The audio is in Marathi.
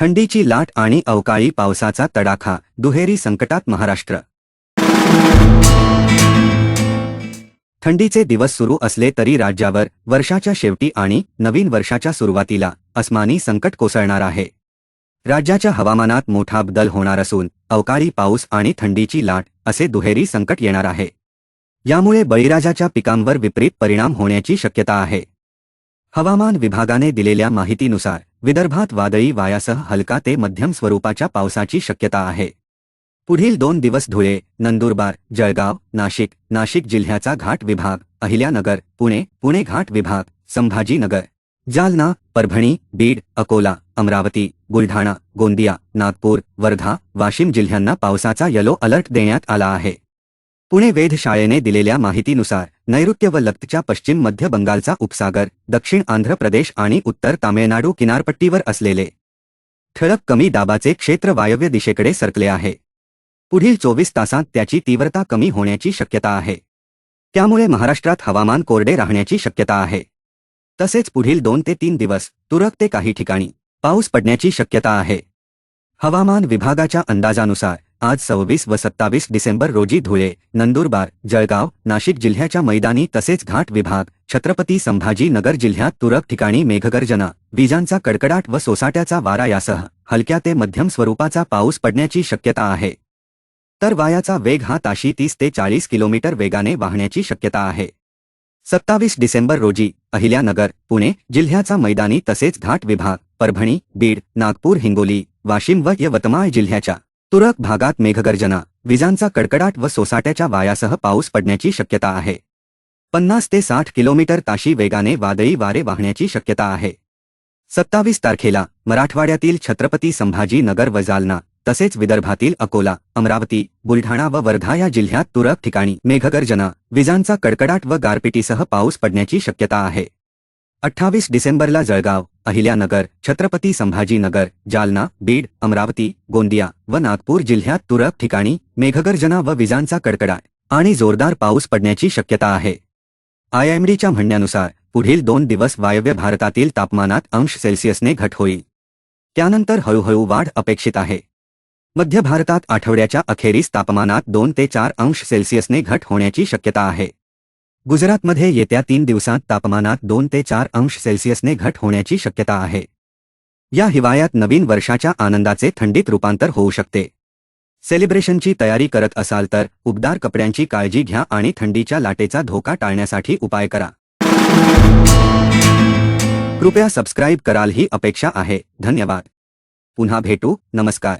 थंडीची लाट आणि अवकाळी पावसाचा तडाखा दुहेरी संकटात महाराष्ट्र. थंडीचे दिवस सुरू असले तरी राज्यावर वर्षाच्या शेवटी आणि नवीन वर्षाच्या सुरुवातीला अस्मानी संकट कोसळणार आहे. राज्याच्या हवामानात मोठा बदल होणार असून अवकाळी पाऊस आणि थंडीची लाट असे दुहेरी संकट येणार आहे. यामुळे बळीराजाच्या पिकांवर विपरीत परिणाम होण्याची शक्यता आहे. हवामान विभागाने दिलेल्या माहितीनुसार विदर्भात वादळी वायासह हलका ते मध्यम स्वरूपाच्या पावसाची शक्यता आहे. पुढील दोन दिवस धुळे नंदुरबार जळगाव नाशिक नाशिक जिल्ह्याचा घाट विभाग अहिल्यानगर पुणे पुणे घाट विभाग संभाजीनगर जालना परभणी बीड अकोला अमरावती बुलढाणा गोंदिया नागपूर वर्धा वाशिम जिल्ह्यांना पावसाचा येलो अलर्ट देण्यात आला आहे. पुणे वेधशाळेने दिलेल्या माहितीनुसार नैऋत्य व लगतच्या पश्चिम मध्य बंगालचा उपसागर दक्षिण आंध्र प्रदेश आणि उत्तर तामिळनाडू किनारपट्टीवर असलेले ठळक कमी दाबाचे क्षेत्र वायव्य दिशेकडे सरकले आहे. पुढील चोवीस तासांत त्याची तीव्रता कमी होण्याची शक्यता आहे. त्यामुळे महाराष्ट्रात हवामान कोरडे राहण्याची शक्यता आहे. तसेच पुढील दोन ते तीन दिवस तुरक ते काही ठिकाणी पाऊस पडण्याची शक्यता आहे. हवामान विभागाच्या अंदाजानुसार आज सव्वीस व सत्तावीस डिसेंबर रोजी धुळे नंदुरबार जळगाव नाशिक जिल्ह्याच्या मैदानी तसेच घाट विभाग छत्रपती संभाजी नगर जिल्ह्यात तुरळक ठिकाणी मेघगर्जना विजांचा कडकडाट व सोसाट्याचा वारा यासह हलक्या ते मध्यम स्वरूपाचा पाऊस पडण्याची शक्यता आहे. तर वायाचा वेग हा ताशी तीस ते चाळीस किलोमीटर वेगाने वाहण्याची शक्यता आहे. सत्तावीस डिसेंबर रोजी अहिल्यानगर पुणे जिल्ह्याचा मैदानी तसेच घाट विभाग परभणी बीड नागपूर हिंगोली वाशिम व यवतमाळ जिल्ह्याच्या तुरळक भागात मेघगर्जना विजांचा कडकडाट व सोसाट्याच्या वायासह पाऊस पडण्याची शक्यता आहे. पन्नास ते साठ किलोमीटर ताशी वेगाने वादळी वारे वाहण्याची शक्यता आहे. सत्तावीस तारखेला मराठवाड्यातील छत्रपती संभाजी नगर व जालना तसेच विदर्भातील अकोला अमरावती बुलढाणा व वर्धा या जिल्ह्यात तुरळक ठिकाणी मेघगर्जना विजांचा कडकडाट व गारपिटीसह पाऊस पडण्याची शक्यता आहे. अठ्ठावीस डिसेंबरला जळगाव अहिल्यानगर छत्रपती संभाजीनगर जालना बीड अमरावती गोंदिया व नागपूर जिल्ह्यात तुरळक ठिकाणी मेघगर्जना व विजांचा कडकडाट आणि जोरदार पाऊस पडण्याची शक्यता आहे. आयएमडीच्या म्हणण्यानुसार पुढील दोन दिवस वायव्य भारतातील तापमानात अंश सेल्सिअसने घट होईल. त्यानंतर हळूहळू वाढ अपेक्षित आहे. मध्य भारतात आठवड्याच्या अखेरीस तापमानात दोन ते चार अंश सेल्सिअसने घट होण्याची शक्यता आहे. गुजरातमध्ये येत्या तीन दिवसांत तापमानात दोन ते चार अंश सेल्सिअसने घट होण्याची शक्यता आहे. या हिवाळ्यात नवीन वर्षाच्या आनंदाचे थंडीत रूपांतर होऊ शकते. सेलिब्रेशनची तयारी करत असाल तर उबदार कपड्यांची काळजी घ्या आणि थंडीच्या लाटेचा धोका टाळण्यासाठी उपाय करा. कृपया सबस्क्राईब कराल ही अपेक्षा आहे. धन्यवाद. पुन्हा भेटू. नमस्कार.